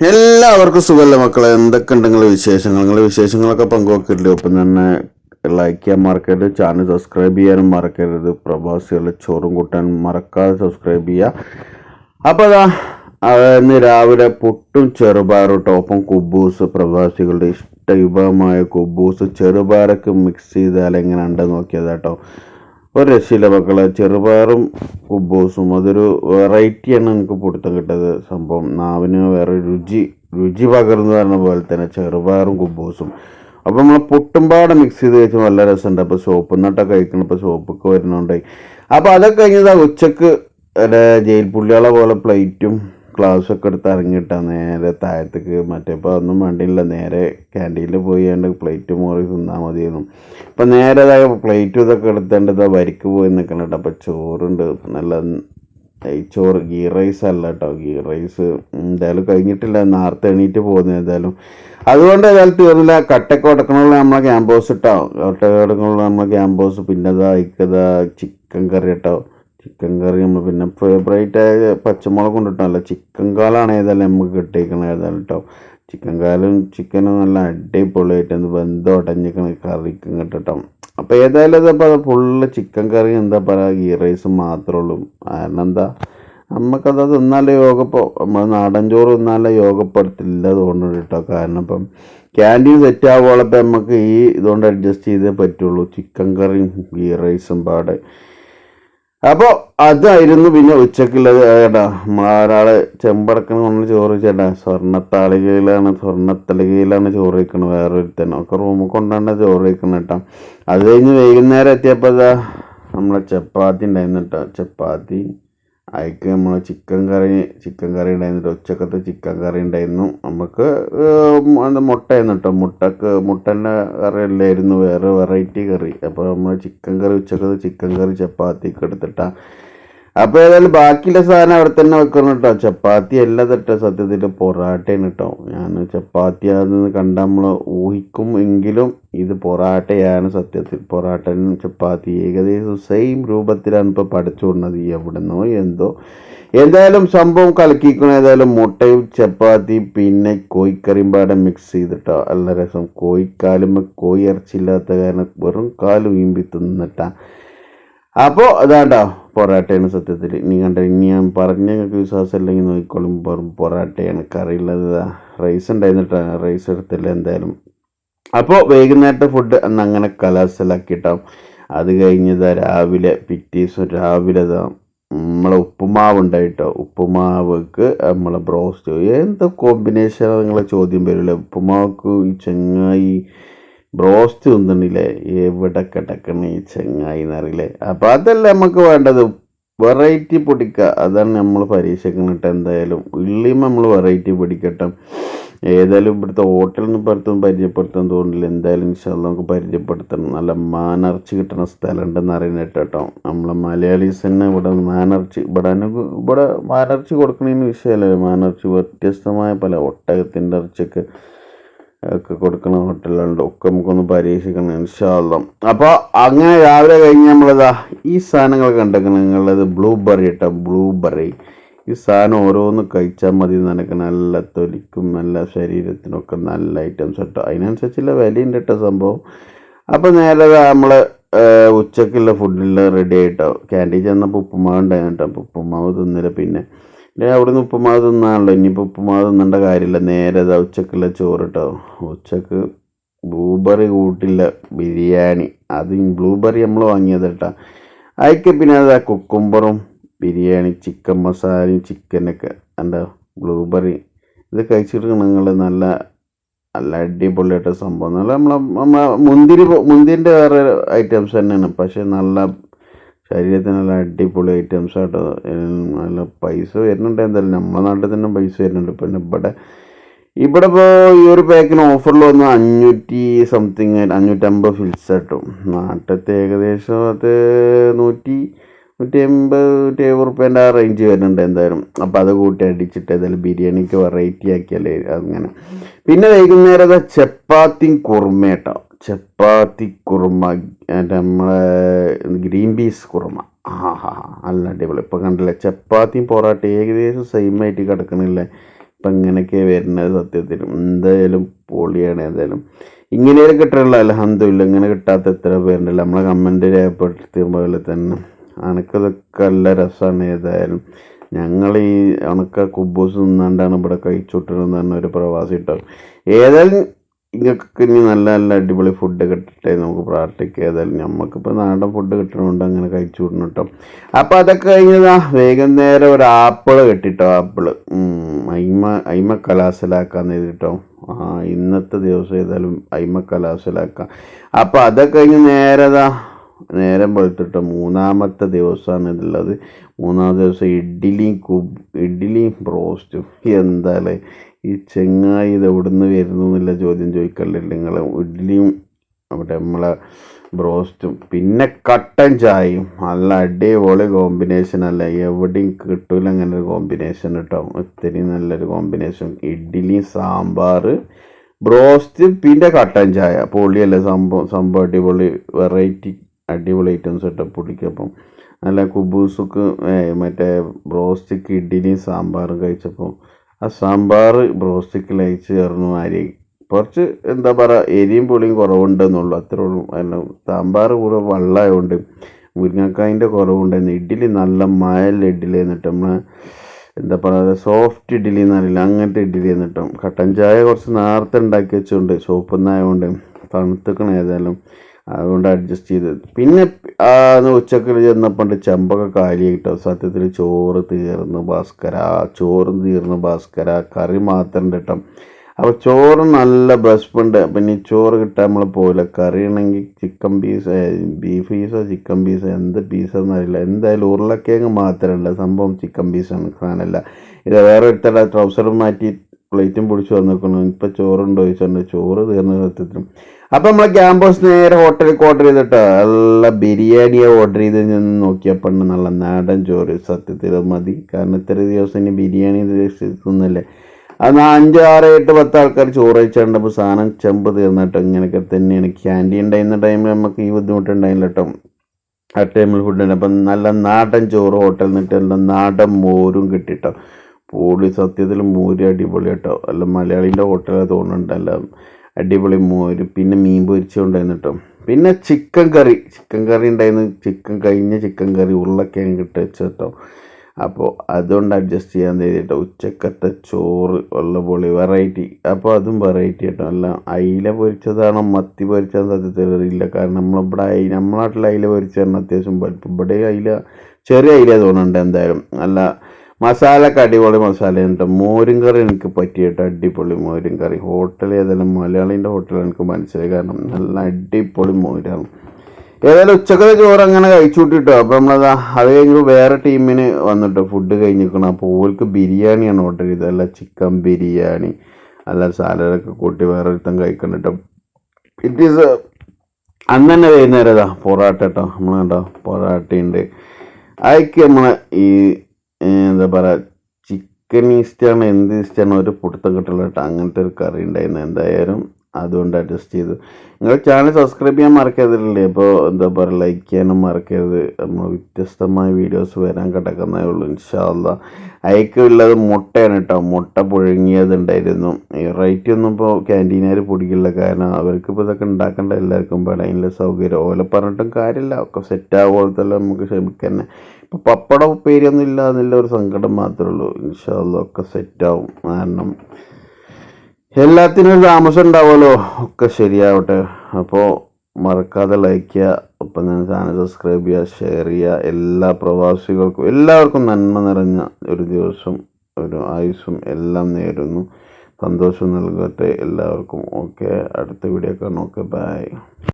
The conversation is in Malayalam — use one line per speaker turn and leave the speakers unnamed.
എല്ലാവർക്കും സുഖമല്ല മക്കളെ? എന്തൊക്കെ ഉണ്ട് നിങ്ങളുടെ വിശേഷങ്ങൾ? നിങ്ങളുടെ വിശേഷങ്ങളൊക്കെ പങ്കുവെക്കില്ലേ ഒപ്പം തന്നെ ലൈക്ക് ചെയ്യാൻ മറക്കരുത് ചാനൽ സബ്സ്ക്രൈബ് ചെയ്യാനും മറക്കരുത്. പ്രവാസികളുടെ ചോറും കൂട്ടാൻ മറക്കാതെ സബ്സ്ക്രൈബ് ചെയ്യുക. അപ്പോൾ അതാ ഇന്ന് രാവിലെ പുട്ടും ചെറുപയറും ടോപ്പും കുബൂസ് പ്രവാസികളുടെ ഇഷ്ട വിഭവമായ കുബൂസ് ചെറുപയറൊക്കെ മിക്സ് ചെയ്താൽ എങ്ങനെ ഉണ്ടെന്ന് നോക്കിയത് കേട്ടോ ഒരു രക്ഷയില്ല മക്കളെ. ചെറുപയറും കുബൂസും അതൊരു വെറൈറ്റിയാണ് എനിക്ക് പിടുത്തം കിട്ടത് സംഭവം. നാവിന് വേറെ രുചി രുചി പകർന്നു പറഞ്ഞ പോലെ തന്നെ ചെറുപയറും കുബൂസും അപ്പോൾ നമ്മൾ പൊട്ടുംപാടെ മിക്സ് ചെയ്ത് കഴിച്ചാൽ നല്ല രസമുണ്ട്. അപ്പോൾ സോപ്പ് നട്ടൊക്കെ കഴിക്കണം. ഇപ്പോൾ സോപ്പൊക്കെ വരുന്നുണ്ടായി അപ്പോൾ അതൊക്കെ കഴിഞ്ഞതാണ് ഉച്ചയ്ക്ക് ജയിൽ പുള്ളികളെ പോലെ പ്ലേറ്റും ഗ്ലാസ്സൊക്കെ എടുത്ത് ഇറങ്ങിയിട്ടാ നേരെ താഴത്തേക്ക് മറ്റേ ഇപ്പോൾ ഒന്നും വേണ്ടിയില്ല നേരെ ക്യാന്റീനിൽ പോയി കണ്ട് പ്ലേറ്റ് മോറി തിന്നാൽ മതിയായിരുന്നു. ഇപ്പം നേരെ പ്ലേറ്റ് ഇതൊക്കെ എടുത്തേണ്ട ഇതാ വരിക്ക് പോയി നിൽക്കണം കേട്ടോ. അപ്പോൾ ചോറുണ്ട്. നല്ല ചോറ് ഗീ റൈസ് അല്ല കേട്ടോ. ഗീ റൈസ് എന്തായാലും കഴിഞ്ഞിട്ടില്ല. നേരത്തെ എണീറ്റ് പോകുന്നത് ഏതായാലും. അതുകൊണ്ട് ഏതായാലും തീർന്നില്ല. കട്ടൊക്കെ ഉടക്കണമുള്ള നമ്മളെ ക്യാമ്പോസ് ഇട്ടോ കട്ടൊക്കെ ഉടക്കണമുള്ള നമ്മളെ ക്യാമ്പോസ് പിന്നെ ഇതാ ഇക്കതാ ചിക്കൻ കറി കേട്ടോ ചിക്കൻ കറി നമ്മൾ പിന്നെ ഫേവറേറ്റ് ആയ പച്ചമുളക് കൊണ്ടിട്ടല്ല. ചിക്കൻ കാലാണ് ഏതായാലും നമുക്ക് കിട്ടിയിരിക്കണത് ഏതായാലും കേട്ടോ ചിക്കൻ കാലും ചിക്കനും നല്ല അടിപൊളിയായിട്ട് എന്ത് ബന്ധം ഉടഞ്ഞിക്കണ കറിക്കും കിട്ടട്ടോ അപ്പോൾ ഏതായാലും ഇതിപ്പോൾ ഫുള്ള് ചിക്കൻ കറി എന്താ പറയുക ഗീ റൈസ് മാത്രമേ ഉള്ളൂ. കാരണം എന്താ നമുക്കത് തിന്നാലേ യോഗപ്പോൾ നമ്മൾ നാടൻ ചോറ് തിന്നാലേ യോഗപ്പെടുത്തില്ല അതുകൊണ്ട് കേട്ടോ കാരണം ഇപ്പം ക്യാന്റീൻ സെറ്റ് ആവുകയുള്ളപ്പോൾ നമുക്ക് ഈ ഇതുകൊണ്ട് അഡ്ജസ്റ്റ് ചെയ്തേ പറ്റുള്ളൂ. ചിക്കൻ കറിയും ഗീ റൈസും പാടെ. അപ്പോൾ അതായിരുന്നു പിന്നെ ഉച്ചക്കുള്ളത്. ചേട്ടാ നമ്മളൊരാൾ ചെമ്പടക്കണ കൊണ്ട് ചോറ് ചേട്ടാ സ്വർണത്താളികയിലാണ് സ്വർണത്തളികയിലാണ് ചോറ് വയ്ക്കണത് വേറൊരുത്തൻ ഒക്കെ റൂമിൽ കൊണ്ടാണ് ചോറ് വയ്ക്കണം കേട്ടോ. അത് കഴിഞ്ഞ് വൈകുന്നേരം എത്തിയപ്പോൾ നമ്മളെ ചപ്പാത്തി ഉണ്ടായിരുന്നു കേട്ടോ. ചപ്പാത്തി. അതിക്ക് നമ്മൾ ചിക്കൻ കറി ചിക്കൻ കറി ഉണ്ടായിരുന്നു ഉച്ചക്കത്തെ ചിക്കൻ കറി ഉണ്ടായിരുന്നു. നമുക്ക് അത് മുട്ടയായിരുന്നു കേട്ടോ മുട്ടക്ക് മുട്ടന്റെ കറി അല്ലായിരുന്നു വേറെ വെറൈറ്റി കറി. അപ്പോൾ നമ്മൾ ചിക്കൻ കറി ഉച്ചക്കത്തെ ചിക്കൻ കറി ചപ്പാത്തിക്ക് എടുത്തിട്ടാ അപ്പോൾ ഏതായാലും ബാക്കിയുള്ള സാധനം അവിടെ തന്നെ വെക്കണം കേട്ടോ. ചപ്പാത്തി അല്ല തട്ടോ സത്യത്തിൽ പൊറാട്ടയാണ് കേട്ടോ. ഞാൻ ചപ്പാത്തി അതെന്ന് കണ്ട നമ്മൾ ഊഹിക്കും എങ്കിലും ഇത് പൊറാട്ടയാണ് സത്യത്തിൽ. പൊറാട്ടനും ചപ്പാത്തി ഏകദേശം സെയിം രൂപത്തിലാണ് ഇപ്പോൾ പഠിച്ചുകൊണ്ടത് എവിടുന്നോ എന്തോ. എന്തായാലും സംഭവം കലക്കിക്കണം? ഏതായാലും മുട്ടയും ചപ്പാത്തി പിന്നെ കോഴിക്കറിയും പാടെ മിക്സ് ചെയ്തിട്ടോ. നല്ല രസം. കോഴിക്കാലും കോഴി ഇറച്ചില്ലാത്ത കാരണം വെറും കാലും വീമ്പി തിന്നിട്ടാ അപ്പോൾ അതാണ്ടോ പൊറാട്ടയാണ് സത്യത്തിൽ നീ കണ്ട ഇനി ഞാൻ പറഞ്ഞ നിങ്ങൾക്ക് വിശ്വാസം ഇല്ലെങ്കിൽ നോക്കിക്കോളും. വെറും പൊറാട്ടയാണ്. കറിയുള്ളത് റൈസ് ഉണ്ടായിരുന്നിട്ടാ റൈസ് എടുത്തില്ല എന്തായാലും. അപ്പോൾ വൈകുന്നേരത്തെ ഫുഡ് അന്ന് അങ്ങനെ കലാസലാക്കിയിട്ടാവും അത് കഴിഞ്ഞതാ രാവിലെ പിറ്റീസും രാവിലെ ഇതാ നമ്മളെ ഉപ്പുമാവ് ഉണ്ടായിട്ടോ. ഉപ്പുമാവ്ക്ക് നമ്മളെ ബ്രോസ്റ്റ്. എന്താ കോമ്പിനേഷൻ നിങ്ങളെ ചോദ്യം വരില്ല ഉപ്പുമാവ്ക്ക് ഈ ചെങ്ങായി ബ്രോസ്റ്റ് തിന്നണില്ലേ എവിടെ കിടക്കണ ഈ ചെങ്ങായി എന്നറിയില്ലേ? അപ്പം അതല്ല നമുക്ക് വേണ്ടത്. വെറൈറ്റി പൊടിക്കുക അതാണ് നമ്മൾ പരീക്ഷിക്കണിട്ട് എന്തായാലും. ഉള്ളിയും നമ്മൾ വെറൈറ്റി പൊടിക്കട്ടെ. ഏതായാലും ഇവിടുത്തെ ഹോട്ടലിൽ നിന്ന് പുറത്തൊന്നും പരിചയപ്പെടുത്താൻ തോന്നില്ല എന്തായാലും ഇൻഷാല്ല നമുക്ക് പരിചയപ്പെടുത്തണം. നല്ല മാനർച്ചി കിട്ടുന്ന സ്ഥലമുണ്ടെന്ന് അറിയുന്നത് കേട്ടോ. നമ്മളെ മലയാളീസ് തന്നെ ഇവിടെ മാനർച്ചി. ഇവിടെ ഇവിടെ മാനർച്ചി കൊടുക്കണതിന് വിഷയമല്ലേ. മാനർച്ചി വ്യത്യസ്തമായ പല ഒട്ടകത്തിന്റെ ഇറച്ചിയൊക്കെ ഒക്കെ കൊടുക്കുന്ന ഹോട്ടലുണ്ട്. ഒക്കെ നമുക്കൊന്ന് പരീക്ഷിക്കണം ഇൻഷാല്ല അപ്പോൾ അങ്ങനെ രാവിലെ കഴിഞ്ഞ് നമ്മളിതാ ഈ സാധനങ്ങൾ ഉണ്ടാക്കണം നിങ്ങളത് ബ്ലൂബെറി കേട്ടോ ബ്ലൂബെറി ഈ സാധനം ഓരോന്ന് കഴിച്ചാൽ മതി നിനക്ക് നല്ല തൊലിക്കും നല്ല ശരീരത്തിനൊക്കെ നല്ല ഐറ്റംസ് കേട്ടോ അതിനനുസരിച്ചുള്ള വിലയുണ്ട് കേട്ടോ സംഭവം. അപ്പോൾ നേരെ നമ്മൾ ഉച്ചക്കുള്ള ഫുഡിൽ റെഡി ആയിട്ടോ. ക്യാന്റീൻ ചെന്നപ്പോൾ ഉപ്പുമാവ് ഉണ്ടായിരുന്നു കേട്ടോ അപ്പോൾ ഉപ്പുമാവ് തിന്നില്ല. പിന്നെ ഞാൻ അവിടുന്ന് ഉപ്പുമാവ് തിന്നാണല്ലോ. ഇനിയിപ്പോൾ ഉപ്പുമാവ് തിന്നേണ്ട കാര്യമില്ല. നേരെ ഇതാ ഉച്ചക്കുള്ള ചോറ് കേട്ടോ ഉച്ചയ്ക്ക് ബ്ലൂബെറി കൂട്ടില്ല ബിരിയാണി. അത് ബ്ലൂബെറി നമ്മൾ വാങ്ങിയത് കേട്ടോ അതിക്ക് പിന്നെ അതാ കുക്കുംബറും ബിരിയാണി ചിക്കൻ മസാലയും ചിക്കനൊക്കെ എന്താ ബ്ലൂബെറി ഇത് കഴിച്ചിട്ട് നിങ്ങൾ നല്ല നല്ല അടിപൊളിയായിട്ട് സംഭവം. നല്ല നമ്മളെ നമ്മളെ മുന്തിരി മുന്തിരിന്റെ വേറെ ഐറ്റംസ് തന്നെയാണ്. പക്ഷേ നല്ല ശരീരത്തിന് നല്ല അടിപൊളി ഐറ്റംസ് ആട്ടോ. നല്ല പൈസ വരുന്നുണ്ട് എന്തായാലും. നമ്മളെ നാട്ടിൽ തന്നെ പൈസ വരുന്നുണ്ട്. പിന്നെ ഇവിടെ ഇവിടെ ഇപ്പോൾ ഈ ഒരു പാക്കിന് ഓഫറിൽ വന്ന് അഞ്ഞൂറ്റി സംതിങ് അഞ്ഞൂറ്റമ്പത് ഫിൽസ് ആട്ടോ. നാട്ടിലത്തെ ഏകദേശം അത് നൂറ്റി നൂറ്റി എൺപത് നൂറ്റി എഴുപത് റുപ്യേന്റെ ആ റേഞ്ച് വരുന്നുണ്ട് എന്തായാലും. അപ്പോൾ അത് കൂട്ടി അടിച്ചിട്ട് ഏതായാലും ബിരിയാണിക്ക് വെറൈറ്റി ആക്കിയാലേ അങ്ങനെ. പിന്നെ വൈകുന്നേരം ചപ്പാത്തിയും കുറുമ കേട്ടോ ചപ്പാത്തി കുറുമ നമ്മളെ ഗ്രീൻ പീസ് കുറുമ. ആ ഹാ നല്ല അടിപൊളി. ഇപ്പോൾ കണ്ടില്ലേ ചപ്പാത്തിയും പൊറോട്ട ഏകദേശം സെയിം ആയിട്ട് കിടക്കണില്ലേ? ഇപ്പം ഇങ്ങനെയൊക്കെ വരുന്നത് സത്യത്തിൽ എന്തായാലും പൊളിയാണ് ഏതായാലും ഇങ്ങനെയൊക്കെ കിട്ടാനുള്ള അലഹമില്ല ഇങ്ങനെ കിട്ടാത്ത എത്ര പേരുണ്ടല്ലോ. നമ്മളെ കമന്റ് രേഖപ്പെടുത്തിയ പോലെ തന്നെ. അനക്കതൊക്കെ നല്ല രസമാണ് ഏതായാലും. ഞങ്ങൾ ഈ ഉണക്ക കുബൂസ് നിന്നാണ്ടാണ് ഇവിടെ കഴിച്ചുവിട്ടതെന്ന് പറഞ്ഞ ഒരു പ്രവാസി കേട്ടോ ഏതായാലും ഇങ്ങക്ക് ഇനി നല്ല നല്ല അടിപൊളി ഫുഡ് കിട്ടട്ടെ നമുക്ക് പ്രാർത്ഥിക്കുക ഏതായാലും നമുക്കിപ്പോൾ നാടൻ ഫുഡ് കിട്ടണമുണ്ട് അങ്ങനെ കഴിച്ചു വിടണം കേട്ടോ അപ്പോൾ അതൊക്കെ കഴിഞ്ഞതാ വൈകുന്നേരം ഒരു ആപ്പിൾ കിട്ടിട്ടോ ആപ്പിൾ അയിമ അയിമ കലാസലാക്കാന്ന് എഴുതിട്ടോ. ഇന്നത്തെ ദിവസം ഏതായാലും അയിമ കലാസിലാക്കാം അപ്പോൾ അതൊക്കെ കഴിഞ്ഞ് നേരതാ നേരം വെളുത്തിട്ട് മൂന്നാമത്തെ ദിവസമാണ് ഇതുള്ളത്. മൂന്നാമത്തെ ദിവസം ഇഡ്ഡലിയും കുബ് ഇഡ്ഡലിയും ബ്രോസ്റ്റും. എന്താല്ലേ ഈ ചെങ്ങായി ഇത് എവിടുന്ന് വരുന്നു എന്നുള്ള ചോദ്യം ചോദിക്കല്ലേ നിങ്ങൾ ഇഡ്ഡലിയും അവിടെ നമ്മളെ ബ്രോസ്റ്റും പിന്നെ കട്ടൻ ചായയും. നല്ല അടിപൊളി കോമ്പിനേഷൻ അല്ല? എവിടെയും കിട്ടൂല അങ്ങനെ ഒരു കോമ്പിനേഷൻ കേട്ടോ. ഒത്തിരി നല്ലൊരു കോമ്പിനേഷൻ ഇഡ്ഡലി സാമ്പാർ ബ്രോസ്റ്റ് പിന്നെ കട്ടൻ ചായ. പൊളിയല്ലേ സംഭവം? സംഭവം അടിപൊളി. വെറൈറ്റി അടിപൊളി ഐറ്റംസ് കേട്ടോ പൊടിക്കപ്പം. നല്ല കുബൂസുക്ക് മറ്റേ ബ്രോസ്റ്റിക്ക് ഇഡ്ഡലിയും സാമ്പാറും കഴിച്ചപ്പോൾ ആ സാമ്പാർ ബ്രോസ്റ്റിക്ക് ലയിച്ച് ചേർന്നു അരി കുറച്ച് എന്താ പറയുക എരിയും പുളിയും കുറവുണ്ടെന്നുള്ളൂ അത്രേ ഉള്ളൂ. അല്ല സാമ്പാർ കൂടെ വെള്ളമായതുകൊണ്ട് മുരിങ്ങക്കായന്റെ കുറവുണ്ടായിരുന്നു ഇഡ്ഡലി നല്ല മയൽ ഇഡ്ഡലി എന്നിട്ട് നമ്മൾ എന്താ പറയുക സോഫ്റ്റ് ഇഡ്ഡലി എന്നറിയില്ല അങ്ങനത്തെ ഇഡ്ഡലി എന്നിട്ടും കട്ടൻ ചായ കുറച്ച് നേരത്തെ ഉണ്ടാക്കി വെച്ചുകൊണ്ട് ചുവപ്പുന്നായതുകൊണ്ട് തണുത്തുക്കണ ഏതായാലും അതുകൊണ്ട് അഡ്ജസ്റ്റ് ചെയ്ത്. പിന്നെ ഉച്ചയ്ക്ക് ചെന്നപ്പോണ്ട് ചെമ്പൊക്കെ കാലിയായിട്ടോ. സത്യത്തിൽ ചോറ് തീർന്നു ഭാസ്കര. ചോറ് തീർന്നു ഭാസ്കര. കറി മാത്രം കിട്ടും അപ്പോൾ ചോറ് നല്ല ബെസ്റ്റ് പിന്നെ ഈ ചോറ് കിട്ടാൻ നമ്മൾ പോയില്ല കറി ആണെങ്കിൽ ചിക്കൻ പീസ് ബീഫ് പീസോ ചിക്കൻ പീസോ എന്ത് പീസെന്ന് അറിയില്ല. എന്തായാലും ഉരുളക്കിഴങ്ങ് മാത്രമല്ല സംഭവം ചിക്കൻ പീസാണ് സാധനമല്ല ഇത് വേറെ ഒരുത്തരുടെ ട്രൗസറും മാറ്റി പ്ലേറ്റും പിടിച്ച് വന്നിരിക്കുന്നു. ഇപ്പം ചോറുണ്ടോ ചോദിച്ചിട്ടുണ്ട് ചോറ് തീർന്ന സത്യത്തിലും. അപ്പം നമ്മളെ ക്യാമ്പസ് നേരെ ഹോട്ടലിൽ ഓർഡർ ചെയ്തിട്ട്? നല്ല ബിരിയാണിയെ ഓർഡർ ചെയ്ത് നിന്ന് നോക്കിയപ്പോൾ നല്ല നാടൻ ചോറ്. സത്യത്തിൽ മതി. കാരണം ഇത്ര ദിവസം ഇനി ബിരിയാണി തിന്നല്ലേ അത് അഞ്ച് ആറ് എട്ട് പത്ത് ആൾക്കാർ ചോറ് കഴിച്ചിട്ടുണ്ടപ്പോൾ സാധനം ചെമ്പ് തീർന്നിട്ട്? ഇങ്ങനെയൊക്കെ തന്നെയാണ്. ക്യാന്റീൻ ഉണ്ടായിരുന്ന ടൈമിൽ നമുക്ക് ഈ ബുദ്ധിമുട്ടുണ്ടായില്ല കേട്ടോ ആ ടൈമിൽ ഫുഡ് ഉണ്ട് അപ്പം നല്ല നാടൻ ചോറ് ഹോട്ടലിൽ നിന്നിട്ട് നല്ല നാടൻ മോരും കിട്ടിട്ടോ പൊളി സത്യത്തിൽ മോര് അടിപൊളി കേട്ടോ അല്ല മലയാളീന്റെ ഹോട്ടലാണ് തോന്നുന്നുണ്ട് അല്ല അടിപൊളി മോര്. പിന്നെ മീൻ പൊരിച്ചുണ്ടായിരുന്നു കേട്ടോ പിന്നെ ചിക്കൻ കറി ചിക്കൻ കറി ഉണ്ടായിരുന്നു. ചിക്കൻ കഴിഞ്ഞ ചിക്കൻ കറി ഉരുളക്കിഴങ്ങ് ഇട്ട് കേട്ടോ അപ്പോൾ അതുകൊണ്ട് അഡ്ജസ്റ്റ് ചെയ്യാൻ ചെയ്തിട്ടോ ഉച്ചക്കത്തെ ചോറ് ഉള്ള പൊളി വെറൈറ്റി അപ്പോൾ അതും വെറൈറ്റി കേട്ടോ അല്ല അയില പൊരിച്ചതാണോ മത്തി പൊരിച്ചതാണ് സത്യത്തിൽ കാരണം നമ്മളിവിടെ അയില നമ്മളെ നാട്ടിൽ അയില പൊരിച്ചാണ് അത്യാവശ്യം. ഇവിടെ അയില ചെറിയ അയില തോന്നുന്നുണ്ട് എന്തായാലും. അല്ല മസാലക്ക് അടിപൊളി മസാല ഉണ്ട്. മോരും കറി എനിക്ക് പറ്റിയിട്ട് അടിപൊളി മോരും കറി. ഹോട്ടൽ ഏതായാലും മലയാളീന്റെ ഹോട്ടൽ എനിക്ക് മനസ്സിലായി കാരണം നല്ല അടിപൊളി മോരാണ്. ഏതായാലും ഉച്ചക്കത്തെ ചോറ് അങ്ങനെ കഴിച്ചു വിട്ടിട്ടോ. അപ്പോൾ നമ്മളത് അത് കഴിഞ്ഞ് വേറെ ടീമിന് വന്നിട്ടോ. ഫുഡ് കഴിഞ്ഞിരിക്കണം. അപ്പോൾ ഓർക്ക് ബിരിയാണിയാണ് ഓർഡർ ചെയ്തത്. അല്ല ചിക്കൻ ബിരിയാണി. അല്ല സാലഡൊക്കെ കൂട്ടി വേറെ ഒരുത്തം കഴിക്കണം ഇറ്റ് ഈസ് അന്ന് തന്നെ വൈകുന്നേരം ഇതാ പൊറാട്ട കേട്ടോ നമ്മൾ കണ്ടോ പൊറാട്ടയുണ്ട്. അതൊക്കെ നമ്മൾ ഈ എന്താ പറയുക ചിക്കൻ ഈസ്റ്റാണ് എന്ത് ഈസ്റ്റാണ് ഒരു പിടുത്തം കിട്ടുള്ള കേട്ടോ അങ്ങനത്തെ ഒരു കറി ഉണ്ടായിരുന്നു എന്തായാലും. അതുകൊണ്ട് അഡ്ജസ്റ്റ് ചെയ്തു. നിങ്ങൾ ചാനൽ സബ്സ്ക്രൈബ് ചെയ്യാൻ മറക്കരുതല്ലേ? അപ്പോൾ എന്താ പറയുക ലൈക്ക് ചെയ്യാനും മറക്കരുത്. നമ്മൾ വ്യത്യസ്തമായ വീഡിയോസ് വരാൻ കിടക്കുന്നേ ഉള്ളൂ ഇൻഷാല്ല അയക്കുള്ളത് മുട്ടയാണ് കേട്ടോ മുട്ട പുഴുങ്ങിയതുണ്ടായിരുന്നു. ഈ റേറ്റ് ഒന്നും ഇപ്പോൾ ക്യാന്റീനുകാർ പൊടിക്കില്ല. കാരണം അവർക്ക് ഇപ്പോൾ ഇതൊക്കെ ഉണ്ടാക്കേണ്ട എല്ലാവർക്കും അതിന്റെ സൗകര്യം. ഓല പറഞ്ഞിട്ടും കാര്യമില്ല. ഒക്കെ സെറ്റ് ആവുമ്പോഴത്തെല്ലാം നമുക്ക് ക്ഷമിക്കന്നെ. ഇപ്പോൾ പപ്പടം ഉപ്പേരിയൊന്നും ഇല്ല എന്നുള്ള ഒരു സങ്കടം മാത്രമേ ഉള്ളൂ. ഇൻഷാല്ല ഒക്കെ സെറ്റാവും കാരണം എല്ലാത്തിനും താമസം ഉണ്ടാവുമല്ലോ. ഒക്കെ ശരിയാവട്ടെ. അപ്പോൾ മറക്കാതെ ലൈക്ക് ചെയ്യുക. ഒപ്പം തന്നെ ചാനൽ സബ്സ്ക്രൈബ് ചെയ്യുക ഷെയർ ചെയ്യുക. എല്ലാ പ്രവാസികൾക്കും എല്ലാവർക്കും നന്മ നിറഞ്ഞ ഒരു ദിവസം ഒരു ആയുസ്സും എല്ലാം നേരുന്നു. സന്തോഷം നൽകട്ടെ. എല്ലാവർക്കും ഓക്കെ. അടുത്ത വീഡിയോ കാണാം. Okay bye.